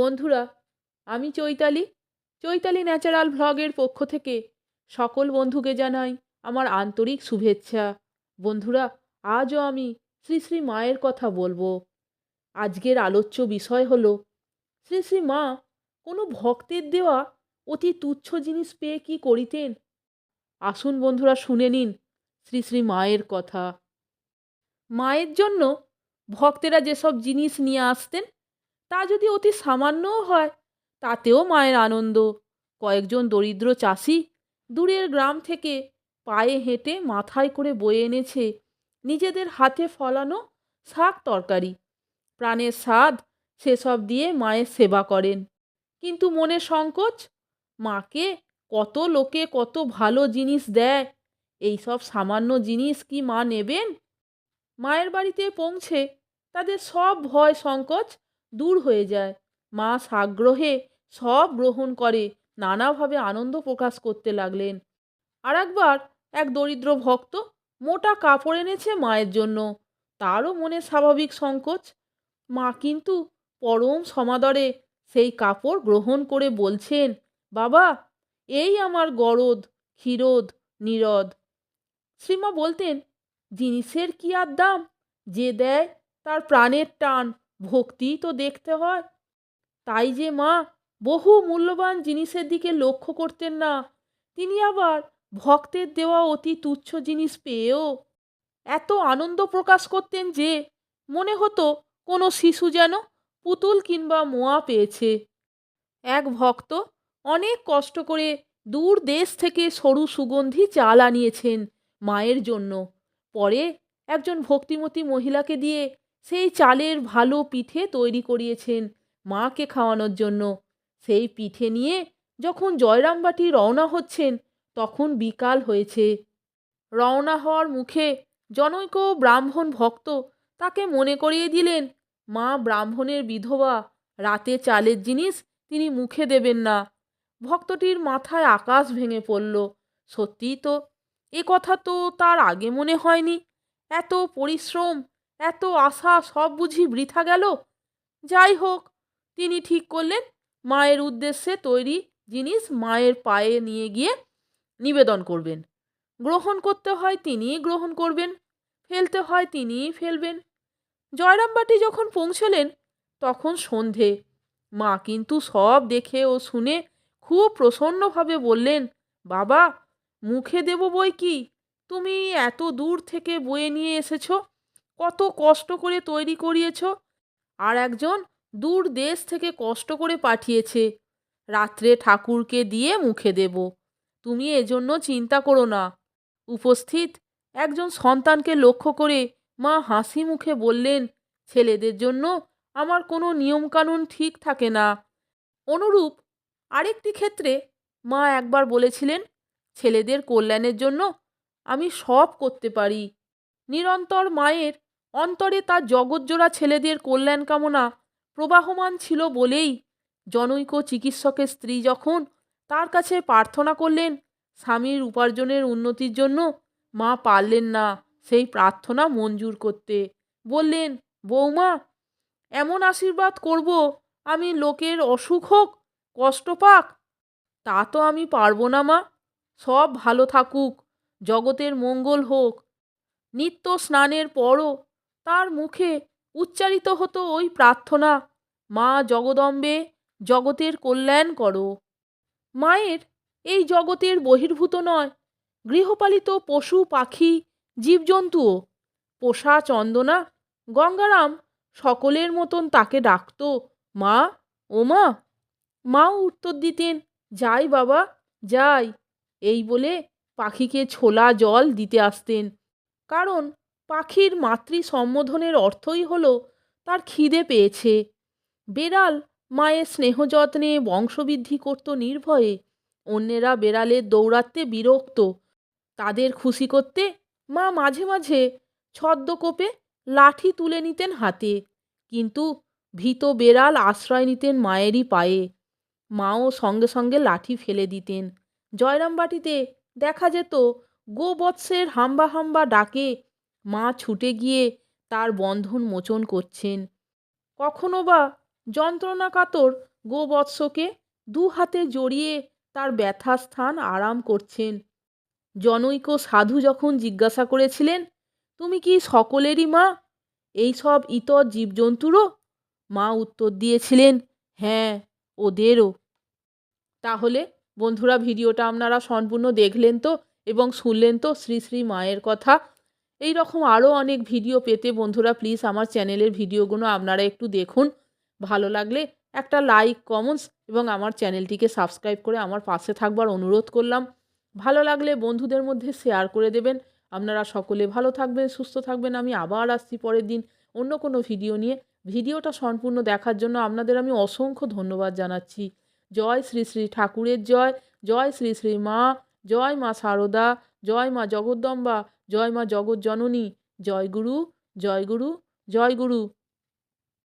বন্ধুরা, আমি চৈতালি। চৈতালি ন্যাচারাল ভ্লগের পক্ষ থেকে সকল বন্ধুকে জানাই আমার আন্তরিক শুভেচ্ছা। বন্ধুরা, আজও আমি শ্রী শ্রী মায়ের কথা বলব। আজকের আলোচ্য বিষয় হলো, শ্রী শ্রী মা কোনো ভক্তের দেওয়া অতি তুচ্ছ জিনিস পেয়ে কি করিতেন? আসুন বন্ধুরা, শুনে নিন শ্রী শ্রী মায়ের কথা। মায়ের জন্য ভক্তেরা যেসব জিনিস নিয়ে আসতেন তা যদি অতি সামান্যও হয়, তাতেও মায়ের আনন্দ। কয়েকজন দরিদ্র চাষি দূরের গ্রাম থেকে পায়ে হেঁটে মাথায় করে বয়ে এনেছে নিজেদের হাতে ফলানো শাক তরকারি। প্রাণের স্বাদ সেসব দিয়ে মায়ের সেবা করেন। কিন্তু মনে সংকোচ? মাকে কত লোকে কত ভালো জিনিস দেয়? এই সব সামান্য জিনিস কি মা নেবেন? মায়ের বাড়িতে পৌঁছে তাদের সব ভয় সংকোচ দূর হয়ে যায়। মা সাগ্রহে সব গ্রহণ করে, নানাভাবে আনন্দ প্রকাশ করতে লাগলেন। আর একবার এক দরিদ্র ভক্ত মোটা কাপড় এনেছে মায়ের জন্য। তারও মনে স্বাভাবিক সংকোচ। মা কিন্তু পরম সমাদরে সেই কাপড় গ্রহণ করে বলছেন, বাবা, এই আমার গরদ, ক্ষীরোদ, নিরদ। শ্রীমা বলতেন, জিনিসের কি আর দাম? যে দেয় তার প্রাণের টান। ভক্তি তো দেখতে হয়। তাই যে মা, বহু মূল্যবান জিনিসের দিকে লক্ষ্য করতেন না। তিনি আবার ভক্তের দেওয়া অতি তুচ্ছ জিনিস পেয়েও এত আনন্দ প্রকাশ করতেন যে মনে হতো কোনো শিশু যেন পুতুল কিংবা মোয়া পেয়েছে। এক ভক্ত অনেক কষ্ট করে দূর দেশ থেকে সরু সুগন্ধি চাল আনিয়েছেন মায়ের জন্য। পরে একজন ভক্তিমতী মহিলাকে দিয়ে সেই চালের ভালো পিঠে তৈরি করিয়েছেন মাকে খাওয়ানোর জন্য। সেই পিঠে নিয়ে যখন জয়রামবাটি রওনা হচ্ছেন, তখন বিকাল হয়েছে। রওনা হওয়ার মুখে জনৈক ব্রাহ্মণ ভক্ত তাকে মনে করিয়ে দিলেন, মা ব্রাহ্মণের বিধবা, রাতে চালের জিনিস তিনি মুখে দেবেন না। ভক্তটির মাথায় আকাশ ভেঙে পড়ল। সত্যিই তো, এ কথা তো তার আগে মনে হয়নি। এত পরিশ্রম এত আশা সব বুঝি বৃথা গেল? যাই হোক, তিনি ঠিক করলেন, মায়ের উদ্দেশ্যে তৈরি জিনিস মায়ের পায়ে নিয়ে গিয়ে নিবেদন করবেন। গ্রহণ করতে হয় তিনিই গ্রহণ করবেন, ফেলতে হয় তিনিই ফেলবেন। জয়রামবাটি যখন পৌঁছলেন, তখন সন্ধে। মা কিন্তু সব দেখে ও শুনে খুব প্রসন্নভাবে বললেন, বাবা, মুখে দেব বই কি? তুমি এত দূর থেকে বয়ে নিয়ে এসেছ? কত কষ্ট করে তৈরি করিয়েছ। আর একজন দূর দেশ থেকে কষ্ট করে পাঠিয়েছে। রাত্রে ঠাকুরকে দিয়ে মুখে দেব। তুমি এজন্য চিন্তা করো না। উপস্থিত একজন সন্তানকে লক্ষ্য করে মা হাসি মুখে বললেন, ছেলেদের জন্য আমার কোনো নিয়মকানুন ঠিক থাকে না। অনুরূপ আরেকটি ক্ষেত্রে মা একবার বলেছিলেন, ছেলেদের কল্যাণের জন্য আমি সব করতে পারি। নিরন্তর মায়ের অন্তরে তার জগৎজোড়া ছেলেদের কল্যাণ কামনা প্রবাহমান ছিল বলেই জনৈক চিকিৎসকের স্ত্রী যখন তার কাছে প্রার্থনা করলেন, স্বামীর উপার্জনের উন্নতির জন্য মা পারলেন না সেই প্রার্থনা মঞ্জুর করতে। বললেন, বৌমা, এমন আশীর্বাদ করব আমি লোকের অসুখ হোক, কষ্ট পাক, তা তো আমি পারব না মা। সব ভালো থাকুক, জগতের মঙ্গল হোক। নিত্য স্নানের পরও তার মুখে উচ্চারিত হতো ওই প্রার্থনা, মা জগদম্বে, জগতের কল্যাণ করো। মায়ের এই জগতের বহির্ভূত নয়, গৃহপালিত পশু, পাখি, জীবজন্তুও। পোষা চন্দনা, গঙ্গারাম সকলের মতন তাকে ডাকত, মা, ও মা, মাও উত্তর দিতেন, যাই বাবা, যাই। এই বলে পাখিকে ছোলা জল দিতে আসতেন। কারণ পাখির মাতৃ সম্বোধনের অর্থই হলো তার খিদে পেয়েছে। বেড়াল মায়ের স্নেহযত্নে বংশবৃদ্ধি করত নির্ভয়ে, অন্যেরা বেড়ালের দৌড়াতে বিরক্ত। তাদের খুশি করতে মা মাঝে মাঝে ছদ্মকোপে লাঠি তুলে নিতেন হাতে, কিন্তু ভীত বেড়াল আশ্রয় নিতেন মায়েরই পায়ে। মাও সঙ্গে সঙ্গে লাঠি ফেলে দিতেন। জয়রামবাটিতে দেখা যেত গোবৎসের হাম্বা হাম্বা ডাকে মা ছুটে গিয়ে তার বন্ধন মোচন করছেন। কখনো বা যন্ত্রণা কাতর গোবৎসকে দু হাতে জড়িয়ে তার ব্যথা স্থান আরাম করছেন। জনৈক সাধু যখন জিজ্ঞাসা করেছিলেন, তুমি কি সকলেরই মা? এই সব ইতর জীবজন্তুরও? মা উত্তর দিয়েছিলেন হ্যাঁ ওদেরও। তাহলে বন্ধুরা, ভিডিওটা আপনারা সম্পূর্ণ দেখলেন তো এবং শুনলেন তো শ্রী শ্রী মায়ের কথা এই রকম আরও অনেক ভিডিও পেতে বন্ধুরা প্লিজ আমার চ্যানেলের ভিডিওগুলো আপনারা একটু দেখুন। ভালো লাগলে একটা লাইক কমেন্টস এবং আমার চ্যানেলটিকে সাবস্ক্রাইব করে আমার পাশে থাকবার অনুরোধ করলাম। ভালো লাগলে বন্ধুদের মধ্যে শেয়ার করে দেবেন। আপনারা সকলে ভালো থাকবেন, সুস্থ থাকবেন। আমি আবার আসছি পরের দিন অন্য কোনো ভিডিও নিয়ে। ভিডিওটা সম্পূর্ণ দেখার জন্য আপনাদের আমি অসংখ্য ধন্যবাদ জানাচ্ছি। জয় শ্রী শ্রী ঠাকুরের জয় জয় শ্রী শ্রী মা, জয় মা সারদা, জয় মা জগদ্দম্বা জয় মা জগৎ জননী জয় গুরু জয় গুরু জয় গুরু।